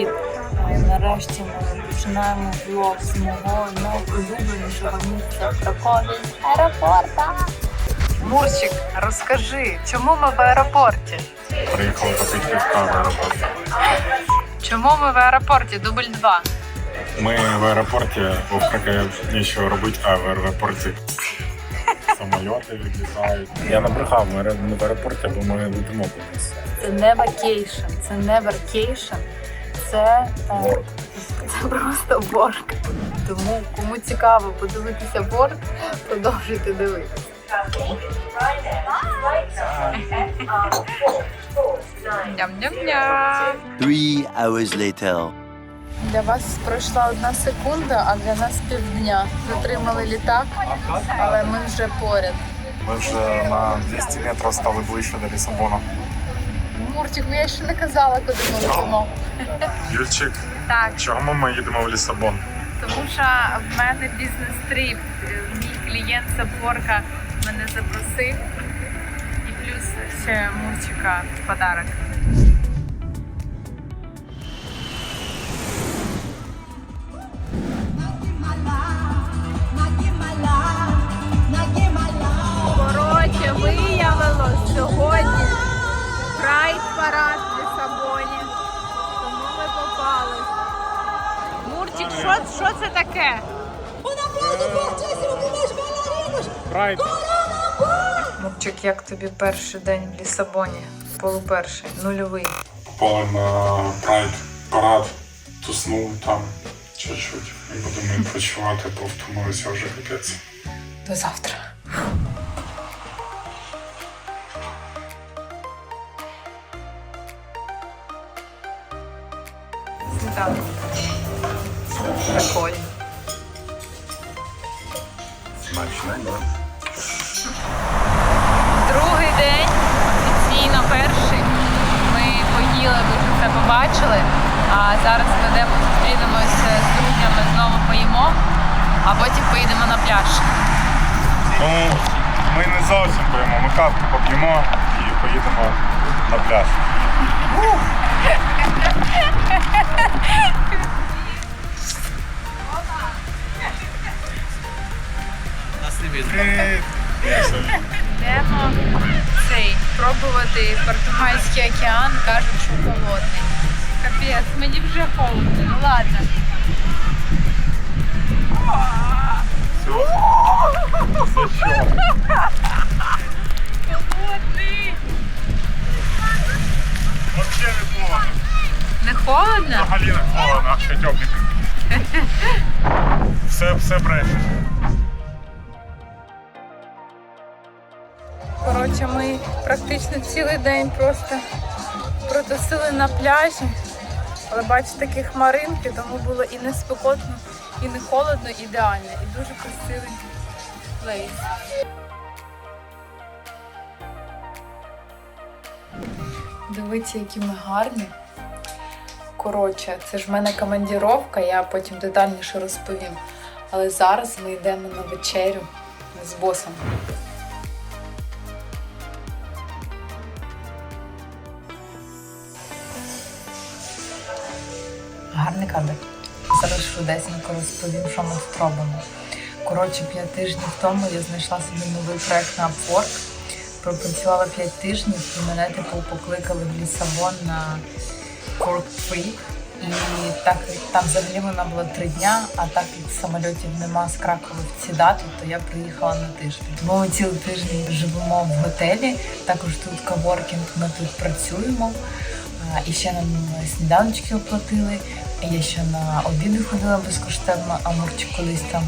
Привіт! Нарешті ми починаємо влог з мого найулюбленішого місця в Кракові аеропорта. Мурчик, розкажи, чому ми в аеропорті? Приїхали попити пивка в аеропорт. Чому ми в аеропорті? Дубль 2. Ми в аеропорті, бо в Кракові нічого робити, а в аеропорті самоліти відлітають. Я набрехав, ми в аеропорті, бо ми летимо кудись. Це не вакейшн, це не варкейшн, це, е, це просто борг. Тому кому цікаво подивитися борг, продовжуйте дивитися. Ням-ням-ням. Three hours later. Для вас пройшла одна секунда, а для нас півдня. Затримали літак, але ми вже поряд. Ми вже на 200 метрів стали ближче до Лісабона. Мурчик, я ще не казала, куди ми летимо. Юльчик, Так, чому ми їдемо в Лісабон? тому що в мене бізнес-тріп. Мій клієнт Сапорка мене запросив. І плюс ще Мурчика в подарок. Що, що це таке? Прайд. Мурчик, як тобі перший день в Лісабоні? Полуперший, нульовий. Попали на прайд парад, туснув там чуть-чуть. І будемо відпочивати, бо втомилися вже капець. До завтра. Сніданок. Прикольно. Смачно, да? Другий день, офіційно перший. Ми поїли, ви це побачили. А зараз ми йдемо зустрінемося з друзями, знову поїмо, а потім поїдемо на пляж. Ну, ми не зовсім поїмо, ми кавку поп'ємо і поїдемо на пляж. Йдемо цей пробувати португальський океан, кажуть, що холодний. Капець, мені вже холодно. Ну ладно. Холодний. Вообще не холодно. Не холодно? Взагалі не холодно, а ще тепленько. Все, все бреше. Коротше, ми практично цілий день просто протусили на пляжі. Але бачите, такі хмаринки, тому було і не спекотно, і не холодно, ідеально. І дуже красивий плейс. Дивіться, які ми гарні. Коротше, це ж в мене командіровка, я потім детальніше розповім. Але зараз ми йдемо на вечерю з босом. Гарний кадр. Зараз швидесенько розповім, що ми спробуємо. Коротше, п'ять тижнів тому я знайшла собі новий проект на Upwork. Пропрацювала п'ять тижнів і мене типу покликали в Лісабон на Cork Trip. І так там взагалі вона була три дня, а так як самольотів нема з Кракова в ці дати, то я приїхала на тиждень. Ми цілий тиждень живемо в готелі. Також тут каворкінг, ми тут працюємо. І ще нам сніданочки оплатили. Я ще на обіди ходила безкоштовно, а Мурчик колись там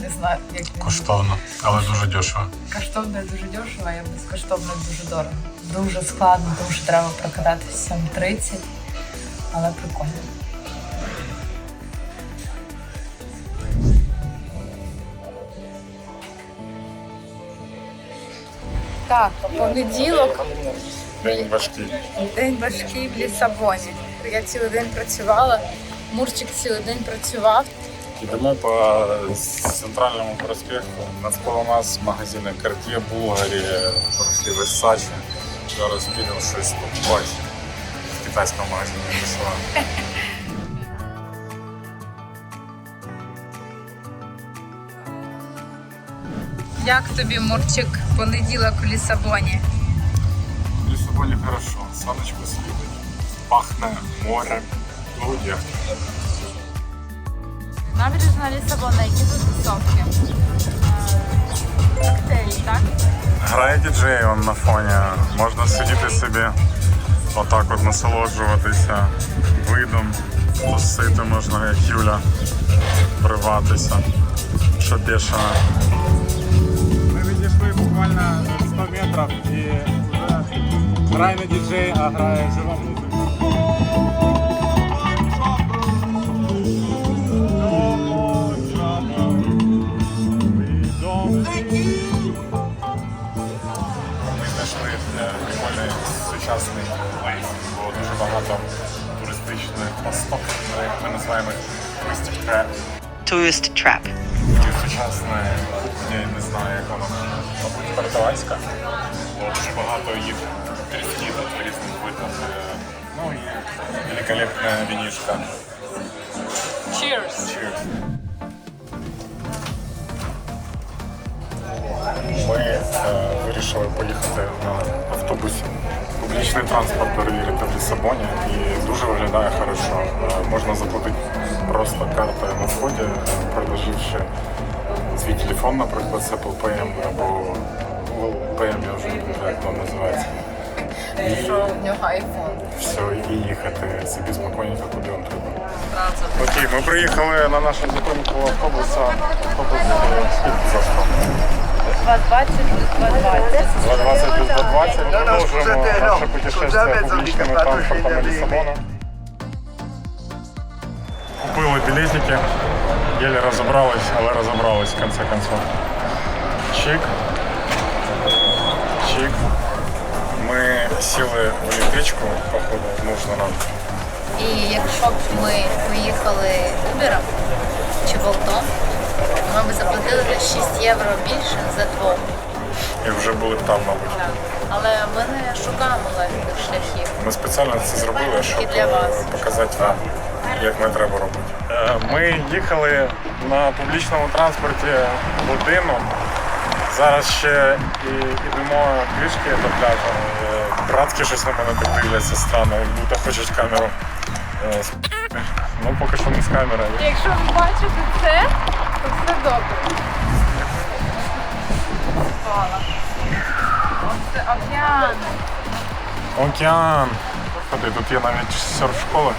не знаю, як він Коштовно, але дуже дешево. Коштовно дуже дешево, а я безкоштовно дуже дорого. Дуже складно, тому що треба прокататися 7.30, але прикольно. Так, понеділок День важкий. День важкий в Лісабоні. Я цілий день працювала, Мурчик цілий день працював. Йдемо по центральному проспекту. Навколо нас магазини Cartier, Булгарі, пройшли Versace. Зараз підемо щось побачимо. китайському магазині ресторан. Як тобі, Мурчик, понеділок у Лісабоні? Лісабоні хорошо, сонечко світить, пахне море, люди. Набережна Лісабона, які тут тусовки? Коктейлі, так? Грає діджей он на фоні. Можна сидіти собі, отак от насолоджуватися видом, тусити можна, як Юля, вриватися, що бешено. Ми відійшли буквально 100 метрів і грає не діджей, а грає жива музика. Ми знайшли прикольний сучасний лейс, бо дуже багато туристичних пасток, як ми називаємо туристів треп. Tourist trap. Кухня, я не знаю, як вона, мабуть, португальська. Бо дуже багато їх тріски тут в різних видах. Е, Ну і великолепна вінішка. Cheers! Cheers. Ми е, вирішили поїхати на автобусі. Публічний транспорт перевірити в Лісабоні і дуже виглядає хорошо. Е, Можна заплатити просто картою на вході, е, приложивши свій телефон, наприклад, з Apple Pay або Google Pay, я вже не знаю, як воно називається. Що в нього айфон. Все, і їхати собі спокійненько, куди вам треба. Окей, ми приїхали на нашу зупинку автобуса. Автобус скільки заспав? 220 плюс 220. 220 плюс 220. Продовжуємо наше путешествие публічними транспортами Лісабона. Купили білетики, єлі розібрались, але розібрались в кінці концов. Чик. Чик. Ми сіли в електричку, походу, нужно нам. І якщо б ми поїхали Uber чи Болтом, ми б заплатили на 6 євро більше за двох. І вже були б там, мабуть. Так. Але ми не шукаємо легких шляхів. Ми спеціально це зробили, щоб для вас. е, показати вам, як не треба робити. Е, Ми їхали на публічному транспорті годину. Зараз ще і йдемо пішки до пляжу. Е, Братки щось на мене так дивляться странно, як будто хочуть камеру. е, Ну, поки що не з камери. Якщо ви бачите це, то все добре. Оце океан. Океан. Ходи, тут є навіть серф-школа.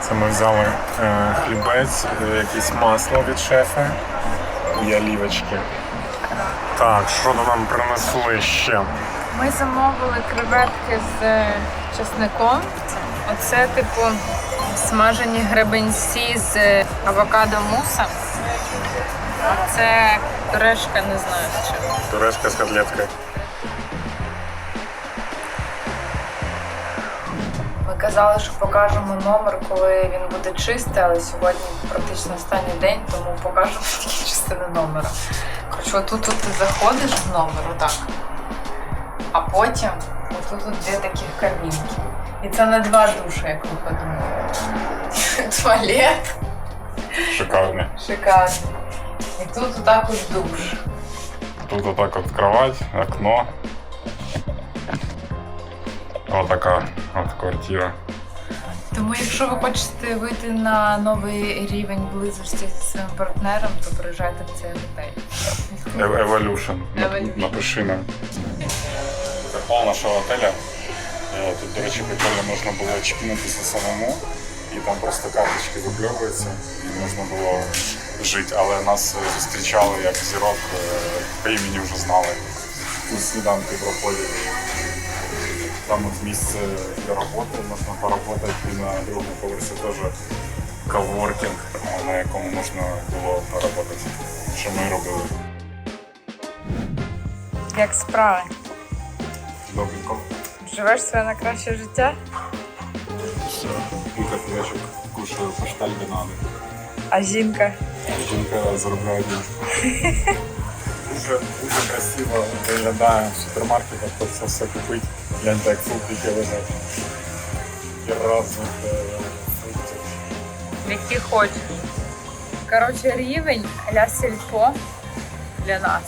Це ми взяли е, хлібець, е, якесь масло від шефа і олівочки. Так, що нам принесли ще? Ми замовили креветки з е, чесником. Оце, типу, смажені гребенці з е, авокадо муса. А це турешка, не знаю з чим. Турешка з котлеткою. Казали, що покажемо номер, коли він буде чистий, але сьогодні практично останній день, тому покажемо тільки частини номера. Коротше, отут тут ти заходиш в номер, отак. А потім отут тут дві таких кабінки. І це на два душі, як ви подумали. Туалет Шикарний. шикарний. І тут отак от душ. Тут отак от кровать, окно. Отака от квартира. Тому, якщо ви хочете вийти на новий рівень близості зі своїм партнером, то приїжджайте в цей готель. Ev- Evolution. Evolution. Напиши нам. Це пол нашого отеля. Е, Тут, до речі, прикольно можна було чіпнутися самому, і там просто карточки випльовуються, і можна було жити. Але нас е, зустрічали як зірок, е, по імені вже знали. Тут сніданки проходять. Там от місце для роботи, можна поработати і на другому поверсі теж коворкінг, на якому можна було поработати, що ми робили. Як справи? Добренько. Живеш своє на краще життя? Все, кілька флешок, кушаю пашталь банани. А жінка? Жінка заробляє більше. дуже, дуже красиво виглядає в супермаркетах, тут це все купить. Гляньте, як фруктики лежать. Разних е, фруктів. Які хочеш. Коротше, рівень ля сільпо для нас,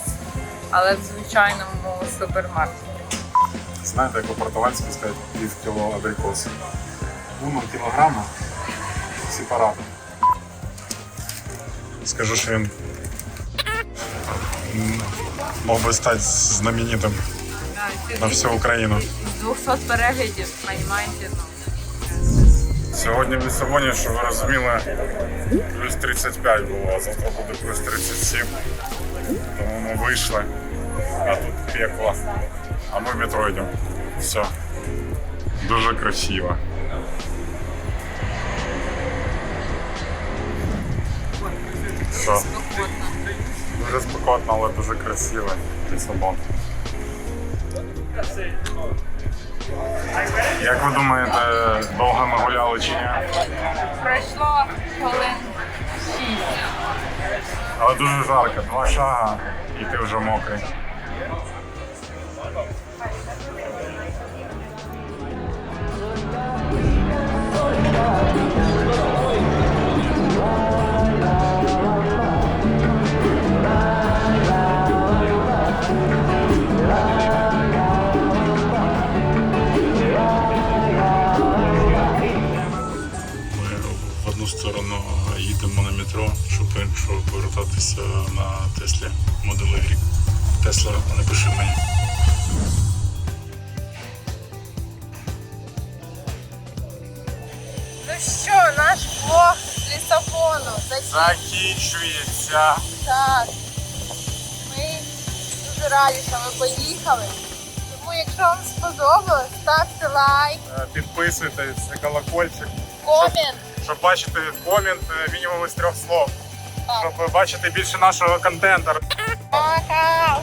але в звичайному супермаркеті. Знаєте, як у португальську сказати пів кіло абрикос. Уно кілограма сепарато. Скажу, що він мог би стати знаменитим на всю Україну. 200 переглядів, розумієте, ну. Сьогодні в Лісабоні, щоб ви розуміли, плюс 35 було, а завтра буде плюс 37. Тому ми вийшли, а тут пекло. А ми в метро йдемо. Все. Дуже красиво. Все. Дуже спекотно, але дуже красиво. Лісабон. Як ви думаєте, довго ми гуляли чи ні? Пройшло хвилин 6. Але дуже жарко, два шага і ти вже мокрий. Ми на Теслі Model Y. Тесла, напиши мені. Ну що, наш влог з Лісабону Закінчується. Так. Ми дуже раді, що ви поїхали. Тому, якщо вам сподобалось, ставте лайк, Е, Підписуйтесь, колокольчик, комент. щоб бачити комент е, мінімум із трьох слов. Щоб бачити більше нашого контенту. Пока!